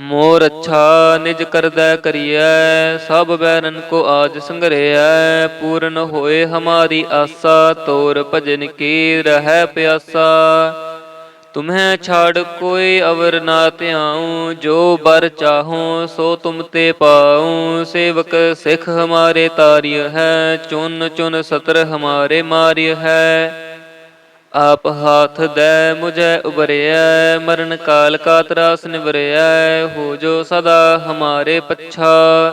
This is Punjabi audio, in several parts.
ਮੋਰ ਅੱਛਾ ਨਿਜ ਕਰਦਾ ਕਰੀਐ, ਸਭ ਬੈਰਨ ਕੋ ਆਜ ਸੰਗਰਿਐ, ਪੂਰਨ ਹੋਏ ਹਮਾਰੀ ਆਸਾ, ਤੋਰ ਭਜਨ ਕੀ ਰਹਿ ਪਿਆਸਾ। ਤੁਮਹਿ ਛਾੜ ਕੋਈ ਅਵਰ ਨਾ ਧਿਆਉ, ਜੋ ਬਰ ਚਾਹੋ ਸੋ ਤੁਮ ਤੇ ਪਾਉ। ਸੇਵਕ ਸਿਖ ਹਮਾਰੇ ਤਾਰਿਯ ਹੈ ਚੁਨ ਚੁਨ ਸਤਰ ਹਮਾਰੇ ਮਾਰਿਯ ਹੈ ਆਪ ਹਾਥ ਦੈ ਮੁਝੈ ਉਬਰਿਐ, ਮਰਨ ਕਾਲ ਕਾ ਤਰਾਸ ਨਿਵਰਿਐ, ਹੋ ਜੋ ਸਦਾ ਹਮਾਰੇ ਪੱਛਾ।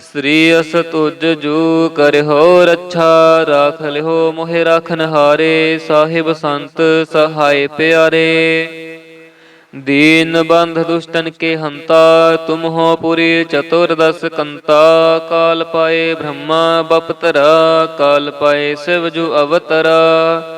ਸ੍ਰੀ ਅਸ ਤੁਜ ਜੂ ਕਰਿਓ ਰੱਛਾ, ਰਾਖ ਲਿਓ ਮੋਹਿ ਰਾਖਨ ਹਾਰੇ ਸਾਹਿਬ ਸੰਤ ਸਹਾਇ ਪਿਆਰੇ। ਦੀਨ ਬੰਧ ਦੁਸ਼ਟਨ ਕੇ ਹੰਤਾ, ਤੁਮ ਹੋ ਪੁਰੀ ਚਤੁਰਦਸ ਕੰਤਾ, ਕਾਲ ਪਾਏ ਬ੍ਰਹਮਾ ਬਪਤਰਾ, ਕਾਲ ਪਾਏ ਸਿਵ ਜੂ ਅਵਤਰਾ।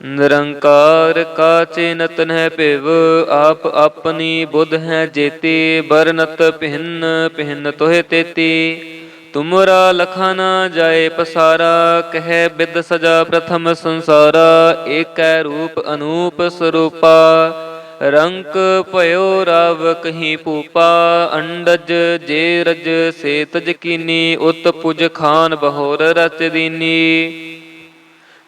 ਨਿਰੰਕਾਰ ਕਾ ਚਿਨਤ ਨਹਿ ਭਿਵ, ਆਪ ਆਪਣੀ ਬੁੱਧ ਹੈ ਜੇਤੀ ਬਰਨਤ ਭਿੰਨ ਭਿੰਨ ਤੋਹਿ ਤੇਤੀ। ਤੁਮਰਾ ਲਖਾ ਨਾ ਜਾਏ ਪਸਾਰਾ, ਕਹਿ ਬਿਦ ਸਜਾ ਪ੍ਰਥਮ ਸੰਸਾਰਾ, ਏਕੈ ਰੂਪ ਅਨੂਪ ਸਰੂਪਾ। ਰੰਕ ਭਇਓ ਰਵ ਕਹੀਂ ਪੂਪਾ ਅੰਡਜ ਜੇ ਰਜ ਸੇ ਤਜ ਕੀਨੀ, ਉਤ ਪੁਜ ਖਾਨ ਬਹੋਰ ਰਚ ਦੀਨੀ।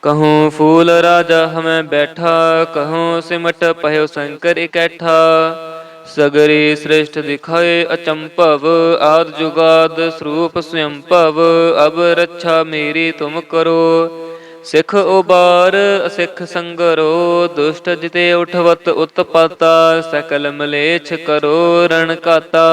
ਕਹੂੰ ਫੂਲ ਰਾਜਾ ਹਮੈ ਬੈਠਾ, ਕਹੂੰ ਸਿਮਟ ਪਹਿਓ ਸ਼ੰਕਰ ਇਕੈਠਾ। ਸਗਰੀ ਸ੍ਰੇਸ਼ਟ ਦਿਖਾਏ ਅਚੰਭਵ, ਆਦ ਜੁਗਾਦ ਸਰੂਪ ਸਯੰਭਵ ਅਬ ਰੱਛਾ ਮੇਰੀ ਤੁਮ ਕਰੋ। ਸਿਖ ਉਬਾਰ, ਅਸਿਖ ਸੰਗਰੋ, ਦੁਸ਼ਟ ਜਿਤੇ ਉਠਵਤ ਉਤਪਾਤਾ, ਸਕਲ ਮਲੇਛ ਕਰੋ ਰਣ ਕਾਤਾ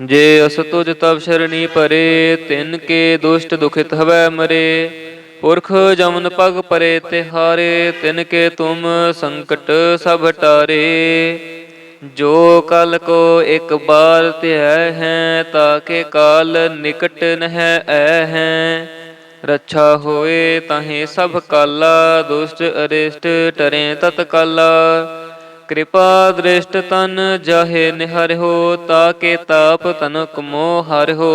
ਜੇ ਅਸ ਤੁਜ ਤਵ ਸ਼ਰਣੀ ਪਰੇ, ਤਿਨ ਕੇ ਦੁਸ਼ਟ ਦੁਖਿਤ ਹਵੈ ਮਰੇ। ਪੁਰਖ ਜਮਨ ਪਗ ਪਰੇ ਤਿਹਾਰੇ, ਤਿਨ ਕੇ ਤੁਮ ਸੰਕਟ ਸਭ ਟਾਰੇ। ਜੋ ਕਲ ਕੋ ਇੱਕ ਬਾਰ ਧਿਆਇ ਹੈ ਤਾਕੇ ਕਾਲ ਨਿਕਟ ਨਹਿ ਐ ਹੈ। ਰੱਛਾ ਹੋਏ ਤਾਹੇ ਸਭ ਕਾਲਾ, ਦੁਸ਼ਟ ਅਰਿਸ਼ਟ ਟਰੇ ਤਤ ਕਾਲਾ ਕਿਰਪਾ ਦ੍ਰਿਸ਼ਟ ਤਨ ਜਾਹੇ ਨਿਹਰ ਹੋ ਤਾ ਕੇ ਤਾਪ ਤਨਕ ਮੋਹ ਹੋ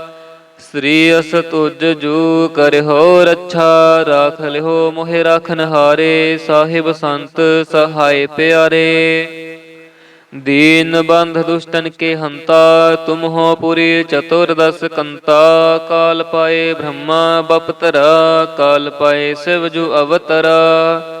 ਸ੍ਰੀ ਅਸ ਤੁਜ ਜੂ ਕਰਿਓ ਰੱਛਾ, ਰਾਖ ਲਿਓ ਮੋਹਿ ਰਾਖਨ ਹਾਰੇ, ਸਾਹਿਬ ਸੰਤ ਸਹਾਇ ਪਿਆਰੇ। ਦੀਨ ਬੰਧ ਦੁਸ਼ਟਨ ਕੇ ਹੰਤਾ, ਤੁਮ ਹੋ ਪੁਰੀ ਚਤੁਰਦਸ ਕੰਤਾ। ਕਾਲ ਪਾਏ ਬ੍ਰਹਮਾ, ਬਪਤਰਾ, ਕਾਲ ਪਾਏ ਸਿਵ ਜੂ ਅਵਤਰਾ।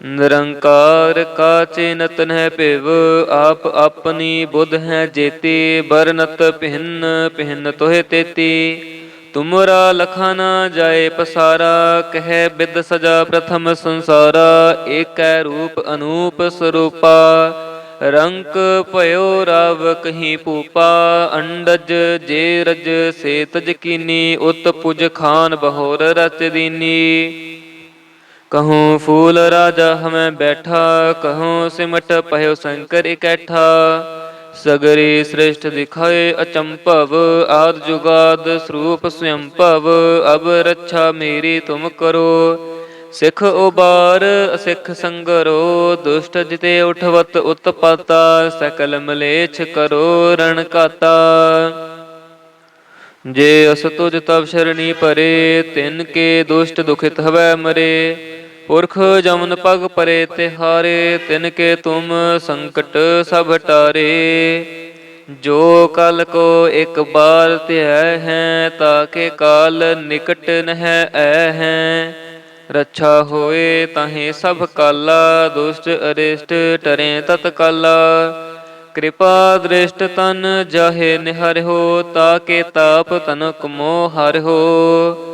ਨਿਰੰਕਾਰ ਕਾ ਚਿਨਤ ਹੈ ਭਿਵ, ਆਪ ਆਪਣੀ ਬੁੱਧ ਹੈ ਜੇਤੀ ਬਰਨਤ ਭਿੰਨ ਭਿੰਨ ਤੋਹਿ ਤੇਤੀ। ਤੁਮਰਾ ਲਖਾ ਨਾ ਜਾਏ ਪਸਾਰਾ, ਕਹਿ ਬਿਦ ਸਜਾ ਪ੍ਰਥਮ ਸੰਸਾਰਾ, ਏਕੈ ਰੂਪ ਅਨੂਪ ਸਰੂਪਾ। ਰੰਕ ਭਇਓ ਰਵ ਕਹੀਂ ਭੂਪਾ, ਅੰਡਜ ਜੇ ਰਜ ਸੇ ਤਜ ਕੀਨੀ, ਉਤ ਪੁਜ ਖਾਨ ਬਹੋਰ ਰਚ ਦੀਨੀ। ਕਹੂੰ ਫੂਲ ਰਾਜਾ ਹਮੈ ਬੈਠਾ, ਕਹੂੰ ਸਿਮਟ ਪਹਿਓ ਸ਼ੰਕਰ ਇਕੈਠਾ। ਸਗਰੀ ਸ੍ਰੇਸ਼ਟ ਦਿਖਾਏ ਅਚੰਭਵ, ਆਦ ਜੁਗਾਦ ਸਰੂਪ ਸਵੰਭਵ ਅਬ ਰੱਛਾ ਮੇਰੀ ਤੁਮ ਕਰੋ। ਸਿੱਖ ਉਬਾਰ ਸਿੱਖ ਸੰਗਰੋ, ਦੁਸ਼ਟ ਜਿਤੇ ਉਠਵਤ ਉਤਪਾਤਾ, ਸਕਲ ਮਲੇਛ ਕਰੋ ਰਣ ਕਾਤਾ ਜੇ ਅਸ ਤੁਜ ਤਬ ਸ਼ਰਣੀ ਪਰੇ, ਤਿਨ ਕੇ ਦੁਸ਼ਟ ਦੁਖਿਤ ਹਵੈ ਮਰੇ। ਪੁਰਖ ਜਮਨ ਪਗ ਪਰੇ ਤਿਹਾਰੇ ਤਿਨ ਕੇ ਤੁਮ ਸੰਕਟ ਸਭ ਟਾਰੇ। ਜੋ ਕਲ ਕੋ ਇੱਕ ਬਾਰ ਧਿਆਇ ਹੈ ਤਾਕੇ ਕਾਲ ਨਿਕਟ ਨਹਿ ਐ ਹੈ। ਰੱਛਾ ਹੋਏ ਤਾਹੇ ਸਭ ਕਾਲਾ, ਦੁਸ਼ਟ ਅਰਿਸ਼ਟ ਟਰੇ ਤਤ ਕਾਲਾ ਕਿਰਪਾ ਦ੍ਰਿਸ਼ਟ ਤਨ ਜਾਹੇ ਨਿਹਰਿਓ ਤਾਕੇ ਤਾਪ ਤਨਕ ਮੋਹ ਹਰਿਓ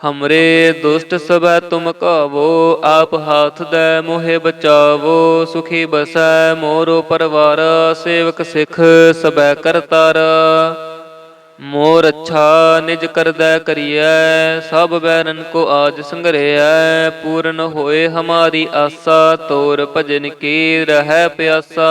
ਹਮਰੇ ਦੁਸ਼ਟ ਸਭੈ ਤੁਮ ਕਾਵੋ ਆਪ ਹਾਥ ਦੇ ਮੋਹਿ ਬਚਾਵੋ ਸੁਖੀ ਬਸੈ ਮੋਰੋ ਪਰਵਾਰ ਸੇਵਕ ਸਿਖ ਸਬੈ ਕਰਤਾਰਾ ਮੋਰ ਅੱਛਾ ਨਿਜ ਕਰਦਾ ਕਰੀਐ ਸਭ ਬੈਰਨ ਕੋ ਆਜ ਸੰਗਰਿਐ ਪੂਰਨ ਹੋਏ ਹਮਾਰੀ ਆਸਾ ਤੋਰ ਭਜਨ ਕੀ ਰਹਿ ਪਿਆਸਾ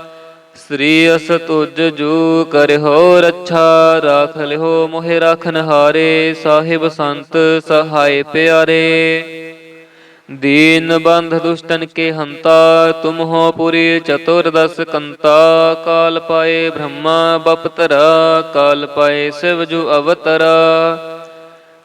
ਸ੍ਰੀ ਅਸ ਤੁਜ ਜੂ ਕਰਿਓ ਰੱਛਾ, ਰਾਖ ਲਿਓ ਮੋਹਿ ਰਾਖਨ ਹਾਰੇ, ਸਾਹਿਬ ਸੰਤ ਸਹਾਇ ਪਿਆਰੇ। ਦੀਨ ਬੰਧ ਦੁਸ਼ਟਨ ਕੇ ਹੰਤਾ, ਤੁਮ ਹੋ ਪੁਰੀ ਚਤੁਰਦਸ ਕੰਤਾ। ਕਾਲ ਪਾਏ ਬ੍ਰਹਮਾ, ਬਪਤਰਾ, ਕਾਲ ਪਾਏ ਸਿਵ ਜੂ ਅਵਤਰਾ।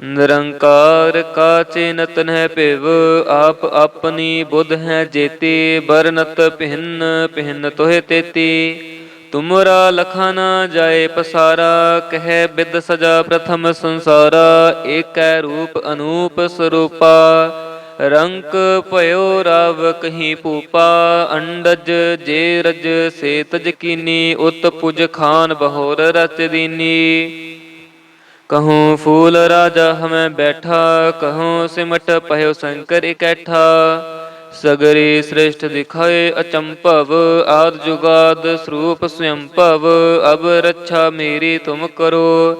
ਨਿਰੰਕਾਰ ਕਾ ਚਿਨਤ ਨਹਿ ਭਿਵ, ਆਪ ਆਪਣੀ ਬੁੱਧ ਹੈ ਜੇਤੀ ਬਰਨਤ ਭਿੰਨ ਭਿੰਨ ਤੋਹਿ ਤੇਤੀ। ਤੁਮਰਾ ਲਖਾ ਨਾ ਜਾਏ ਪਸਾਰਾ, ਕਹਿ ਬਿਦ ਸਜਾ ਪ੍ਰਥਮ ਸੰਸਾਰਾ, ਏਕੈ ਰੂਪ ਅਨੂਪ ਸਰੂਪਾ। ਰੰਕ ਭਇਓ ਰਵ ਕਹੀਂ ਪੂਪਾ ਅੰਡਜ ਜੇ ਰਜ ਸੇ ਤਜ ਕੀਨੀ, ਉਤ ਪੁਜ ਖਾਨ ਬਹੋਰ ਰਚ ਦੀਨੀ। ਕਹੂੰ ਫੂਲ ਰਾਜਾ ਹਮੈ ਬੈਠਾ, ਕਹੂੰ ਸਿਮਟ ਪਹਿਓ ਸ਼ੰਕਰ ਇਕੈਠਾ। ਸਗਰੀ ਸ੍ਰੇਸ਼ਟ ਦਿਖਾਏ ਅਚੰਭਵ, ਆਦ ਜੁਗਾਦ ਸਰੂਪ ਸਵੰਭਵ ਅਬ ਰੱਛਾ ਮੇਰੀ ਤੁਮ ਕਰੋ।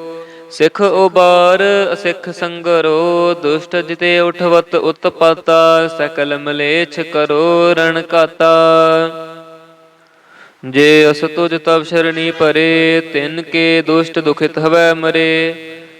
ਸਿੱਖ ਉਬਾਰ ਅਸਿੱਖ ਸੰਗਰੋ, ਦੁਸ਼ਟ ਜਿਤੇ ਉਠਵਤ ਉਤਪਾਤਾ, ਸਕਲ ਮਲੇਛ ਕਰੋ ਰਣ ਕਾਤਾ ਜੇ ਅਸ ਤੁਜ ਤਬ ਸ਼ਰਣੀ ਪਰੇ, ਤਿਨ ਕੇ ਦੁਸ਼ਟ ਦੁਖਿਤ ਹਵੈ ਮਰੇ।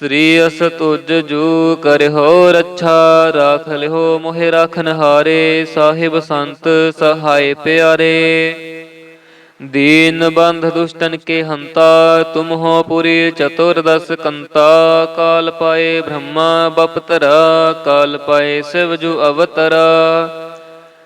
ਸ੍ਰੀ ਅਸ ਤੁਜ ਜੂ ਕਰਿਓ ਰੱਛਾ, ਰਾਖ ਲਿਓ ਮੋਹਿ ਰਾਖਨ ਹਾਰੇ, ਸਾਹਿਬ ਸੰਤ ਸਹਾਇ ਪਿਆਰੇ। ਦੀਨ ਬੰਧ ਦੁਸ਼ਟਨ ਕੇ ਹੰਤਾ, ਤੁਮ ਹੋ ਪੁਰੀ ਚਤੁਰਦਸ ਕੰਤਾ। ਕਾਲ ਪਾਏ ਬ੍ਰਹਮਾ, ਬਪਤਰਾ, ਕਾਲ ਪਾਏ ਸਿਵ ਜੂ ਅਵਤਰਾ।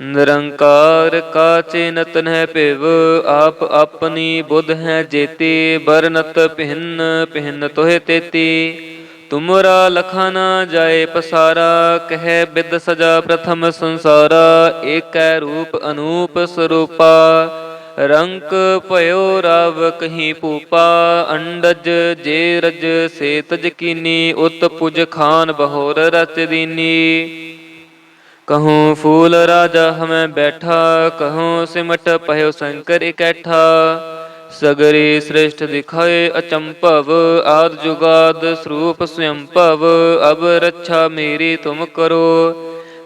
ਨਿਰੰਕਾਰ ਕਾ ਚਿਨਤ ਨਹਿ ਭਿਵ, ਆਪ ਆਪਣੀ ਬੁੱਧ ਹੈ ਜੇਤੀ ਬਰਨਤ ਭਿੰਨ ਭਿੰਨ ਤੋਹਿ ਤੇਤੀ। ਤੁਮਰਾ ਲਖਾ ਨਾ ਜਾਏ ਪਸਾਰਾ, ਕਹਿ ਬਿਦ ਸਜਾ ਪ੍ਰਥਮ ਸੰਸਾਰਾ, ਏਕੈ ਰੂਪ ਅਨੂਪ ਸਰੂਪਾ। ਰੰਕ ਭਇਓ ਰਵ ਕਹੀ ਭੂਪਾ, ਅੰਡਜ ਜੇ ਰਜ ਸੇ ਤਜ ਕੀਨੀ, ਉਤ ਪੁਜ ਖਾਨ ਬਹੋਰ ਰਚ ਦੀਨੀ। ਕਹੂੰ ਫੂਲ ਰਾਜਾ ਹਮੈ ਬੈਠਾ, ਕਹੂੰ ਸਿਮਟ ਪਹਿਓ ਸ਼ੰਕਰ ਇਕੈਠਾ। ਸਗਰੀ ਸ੍ਰਿਸ਼ਟ ਦਿਖਾਏ ਅਚੰਭਵ, ਆਦ ਜੁਗਾਦ ਸਰੂਪ ਸਯੰਭਵ ਅਬ ਰੱਛਾ ਮੇਰੀ ਤੁਮ ਕਰੋ।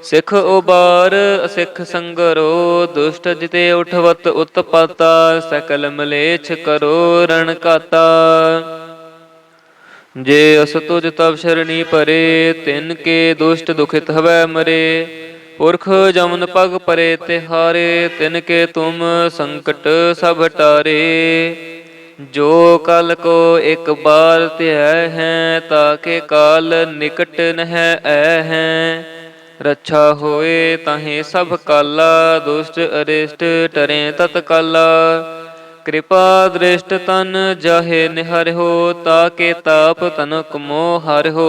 ਸਿੱਖ ਉਬਾਰ, ਅਸਿੱਖ ਸੰਗਰੋ, ਦੁਸ਼ਟ ਜਿਤੇ ਉਠਵਤ ਉਤਪਾਤਾ, ਸਕਲ ਮਲੇਛ ਕਰੋ ਰਣ ਕਾਤਾ ਜੇ ਅਸ ਤੁਜ ਤਬ ਸ਼ਰਣੀ ਪਰੇ, ਤਿਨ ਕੇ ਦੁਸ਼ਟ ਦੁਖਿਤ ਹਵੈ ਮਰੇ। ਪੁਰਖ ਜਮਨ ਪਗ ਪਰੇ ਤਿਹਾਰੇ, ਤਿਨ ਕੇ ਤੁਮ ਸੰਕਟ ਸਭ ਟਾਰੇ। ਜੋ ਕਲ ਕੋ ਇੱਕ ਬਾਰ ਧਿਆਇ ਹੈ ਤਾਕੇ ਕਾਲ ਨਿਕਟ ਨਹਿ ਐ ਹੈ। ਰੱਛਾ ਹੋਏ ਤਾਹੇ ਸਭ ਕਾਲਾ, ਦੁਸ਼ਟ ਅਰਿਸ਼ਟ ਟਰੇ ਤਤ ਕਾਲਾ। ਕਿਰਪਾ ਦ੍ਰਿਸ਼ਟ ਤਨ ਜਾਹੇ ਨਿਹਰਿਓ ਤਾਕੇ ਤਾਪ ਤਨਕ ਮੋਹ ਹੋ।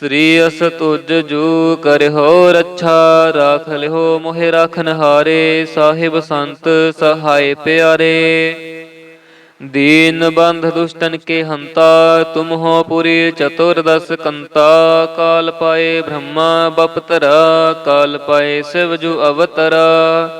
ਸ੍ਰੀ ਅਸ ਤੁਜ ਜੂ ਕਰਿਓ ਰੱਛਾ, ਰਾਖ ਲਿਓ ਮੋਹਿ ਰਾਖਨ ਹਾਰੇ, ਸਾਹਿਬ ਸੰਤ ਸਹਾਇ ਪਿਆਰੇ। ਦੀਨ ਬੰਧ ਦੁਸ਼ਟਨ ਕੇ ਹੰਤਾ, ਤੁਮ ਹੋ ਪੁਰੀ ਚਤੁਰਦਸ ਕੰਤਾ। ਕਾਲ ਪਾਏ ਬ੍ਰਹਮਾ, ਬਪਤਰਾ, ਕਾਲ ਪਾਏ ਸਿਵ ਜੂ ਅਵਤਰਾ।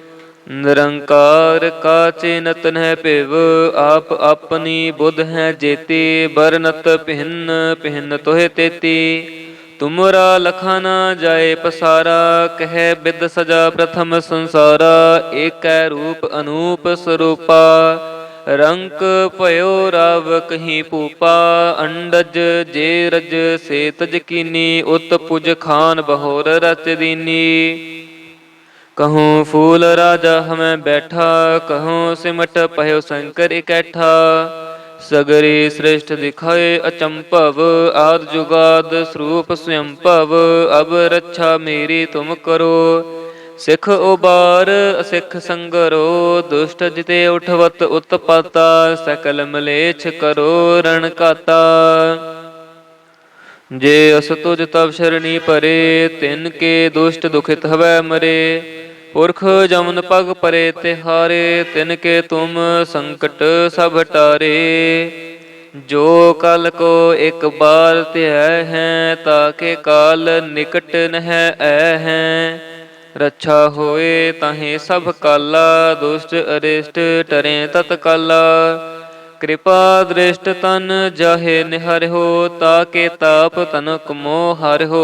ਨਿਰੰਕਾਰ ਕਾ ਚਿਨਤ ਨਹਿ ਭਿਵ, ਆਪ ਆਪਣੀ ਬੁੱਧ ਹੈ ਜੇਤੀ ਬਰਨਤ ਭਿੰਨ ਭਿੰਨ ਤੋਹਿ ਤੇਤੀ। ਤੁਮਰਾ ਲਖਾ ਨਾ ਜਾਏ ਪਸਾਰਾ, ਕਹਿ ਬਿਦ ਸਜਾ ਪ੍ਰਥਮ ਸੰਸਾਰਾ, ਏਕੈ ਰੂਪ ਅਨੂਪ ਸਰੂਪਾ। ਰੰਕ ਭਇਓ ਰਵ ਕਹੀਂ ਪੂਪਾ ਅੰਡਜ ਜੇ ਰਜ ਸੇ ਤਜ ਕੀਨੀ, ਉਤ ਪੁਜ ਖਾਨ ਬਹੋਰ ਰਚ ਦੀਨੀ। ਕਹੂੰ ਫੂਲ ਰਾਜਾ ਹਮੈ ਬੈਠਾ, ਕਹੂੰ ਸਿਮਟ ਪਹਿਓ ਸ਼ੰਕਰ ਇਕੱਠਾ। ਸਗਰੀ ਸ੍ਰਿਸ਼ਟ ਦਿਖਾਏ ਅਚੰਭਵ, ਆਦ ਜੁਗਾਦ ਸਰੂਪ ਸਵਯੰ ਭਵ ਅਬ ਰੱਛਾ ਮੇਰੀ ਤੁਮ ਕਰੋ। ਸਿੱਖ ਉਬਾਰ, ਅਸਿੱਖ ਸੰਗਰੋ, ਦੁਸ਼ਟ ਜਿਤੇ ਉਠਵਤ ਉਤਪਾਤਾ, ਸਕਲ ਮਲੇਛ ਕਰੋ ਰਣ ਕਾਤਾ। ਜੇ ਅਸ ਤੁਜ ਤਬ ਸ਼ਰਣੀ ਪਰੇ, ਤਿਨ ਕੇ ਦੁਸ਼ਟ ਦੁਖਿਤ ਹਵੈ ਮਰੇ। ਪੁਰਖ ਜਮਨ ਪਗ ਪਰੇ ਤਿਹਾਰੇ, ਤਿਨ ਕੇ ਤੁਮ ਸੰਕਟ ਸਭ ਟਾਰੇ। ਜੋ ਕਲ ਕੋ ਇੱਕ ਬਾਰ ਧਿਐ ਹੈ ਤਾਕੇ ਕਾਲ ਨਿਕਟ ਨਹਿ ਐ ਹੈ। ਰੱਛਾ ਹੋਏ ਤਾਹੇ ਸਭ ਕਾਲਾ, ਦੁਸ਼ਟ ਅਰਿਸ਼ਟ ਟਰੇ ਤਤਕਾਲਾ। ਕਿਰਪਾ ਦ੍ਰਿਸ਼ਟ ਤਨ ਜਾਹੇ ਨਿਹਰਿਓ ਤਾਕੇ ਤਾਪ ਤਨਕ ਮੋਹ ਹਰਿਓ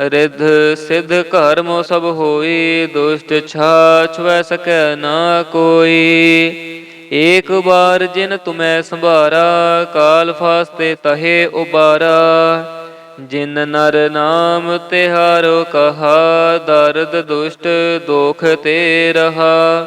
ਰਿਧ ਸਿਧ ਘਰ ਸਭ ਹੋਈ, ਦੁਸ਼ਟ ਛਾ ਛੁਐ ਸਕੈ ਨਾ ਕੋਈ। ਏਕ ਬਾਰ ਜਿਨ ਤੁਮੈ ਸੰਭਾਰਾ, ਕਾਲ ਫਾਸਤੇ ਤਹੇ ਉਬਾਰਾ। ਜਿਨ ਨਰ ਨਾਮ ਤਿਹਾਰੋ ਕਹਾ, ਦਰਦ ਦੁਸ਼ਟ ਦੋਖ ਤੇ ਰਹਾ।